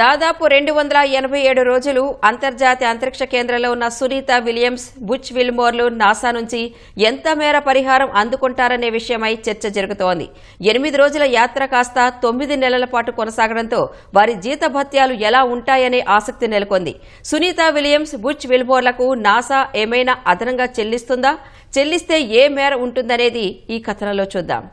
దాదాపు రెండు వందల ఎనభై ఏడు రోజులు అంతర్జాతీయ అంతరిక్ష కేంద్రంలో ఉన్న సునీత విలియమ్స్ బుచ్ విల్మోర్లు నాసా నుంచి ఎంత మేర పరిహారం అందుకుంటారనే విషయమై చర్చ జరుగుతోంది. ఎనిమిది రోజుల యాత్ర కాస్త తొమ్మిది నెలల పాటు కొనసాగడంతో వారి జీతభత్యాలు ఎలా ఉంటాయనే ఆసక్తి నెలకొంది. సునీత విలియమ్స్ బుచ్ విల్మోర్లకు నాసా ఏమైనా అదనంగా చెల్లిస్తుందా? చెల్లిస్తే ఏ మేర ఉంటుందనేది ఈ కథనంలో చూద్దాం.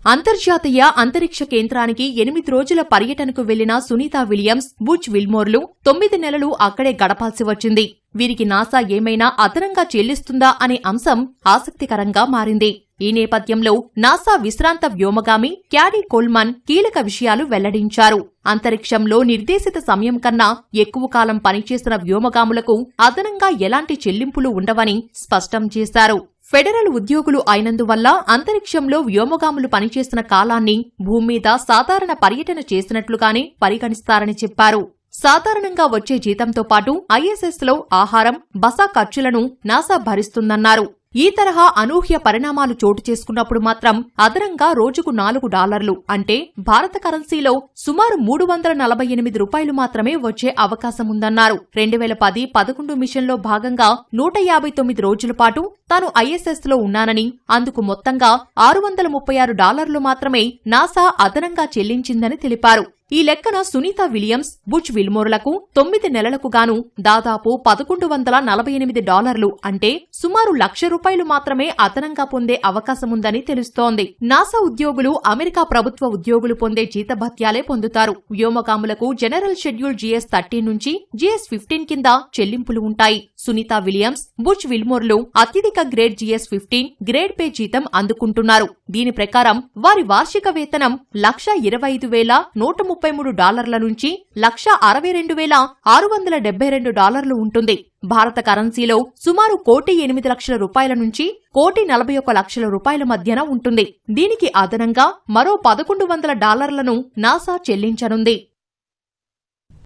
అంతర్జాతీయ అంతరిక్ష కేంద్రానికి ఎనిమిది రోజుల పర్యటనకు వెళ్ళిన సునీతా విలియమ్స్ బుచ్ విల్మోర్లు తొమ్మిది నెలలు అక్కడే గడపాల్సి వచ్చింది. వీరికి నాసా ఏమైనా అదనంగా చెల్లిస్తుందా అనే అంశం ఆసక్తికరంగా మారింది. ఈ నేపథ్యంలో నాసా విశ్రాంత వ్యోమగామి క్యాడీ కోల్మన్ కీలక విషయాలు వెల్లడించారు. అంతరిక్షంలో నిర్దేశిత సమయం కన్నా ఎక్కువ కాలం పనిచేసిన వ్యోమగాములకు అదనంగా ఎలాంటి చెల్లింపులు ఉండవని స్పష్టం చేశారు. ఫెడరల్ ఉద్యోగులు అయినందువల్ల అంతరిక్షంలో వ్యోమగాములు పనిచేసిన కాలాన్ని భూమి మీద సాధారణ పర్యటన చేసినట్లుగానే పరిగణిస్తారని చెప్పారు. సాధారణంగా వచ్చే జీతంతో పాటు ఐఎస్ఎస్లో ఆహారం బస ఖర్చులను నాసా భరిస్తుందన్నారు. ఈ తరహా అనూహ్య పరిణామాలు చోటు చేసుకున్నప్పుడు మాత్రం అదనంగా రోజుకు నాలుగు డాలర్లు అంటే భారత కరెన్సీలో సుమారు మూడు వందల నలభై ఎనిమిది రూపాయలు మాత్రమే వచ్చే అవకాశం ఉందన్నారు. రెండు వేల పది పదకొండు మిషన్లో భాగంగా నూట యాభై తొమ్మిది రోజుల పాటు తాను ఐఎస్ఎస్లో ఉన్నానని అందుకు మొత్తంగా ఆరు వందల ముప్పై ఆరు డాలర్లు మాత్రమే నాసా అదనంగా చెల్లించిందని తెలిపారు. ఈ లెక్కన సునీత విలియమ్స్ బుచ్ విల్మోర్లకు తొమ్మిది నెలలకు గాను దాదాపు పదకొండు వందల నలభై ఎనిమిది డాలర్లు అంటే సుమారు లక్ష రూపాయలు మాత్రమే అదనంగా పొందే అవకాశముందని తెలుస్తోంది. నాసా ఉద్యోగులు అమెరికా ప్రభుత్వ ఉద్యోగులు పొందే జీతభత్యాలే పొందుతారు. వ్యోమగాములకు జనరల్ షెడ్యూల్ జీఎస్ థర్టీన్ నుంచి జీఎస్ ఫిఫ్టీన్ కింద చెల్లింపులు ఉంటాయి. సునీత విలియమ్స్ బుచ్ విల్మోర్లు అత్యధిక grade GS fifteen grade pay జీతం అందుకుంటున్నారు. దీని ప్రకారం వారి వార్షిక వేతనం లక్ష ఇరవై ఐదు వేల నూట ముప్పై మూడు డాలర్ల నుంచి లక్ష అరవై రెండు వేల ఆరు వందల డెబ్బై రెండు డాలర్లు ఉంటుంది. భారత కరెన్సీలో సుమారు కోటి ఎనిమిది లక్షల రూపాయల నుంచి కోటి నలభై ఒక లక్షల రూపాయల మధ్యన ఉంటుంది. దీనికి అదనంగా మరో పదకొండు వందల డాలర్లను నాసా చెల్లించనుంది.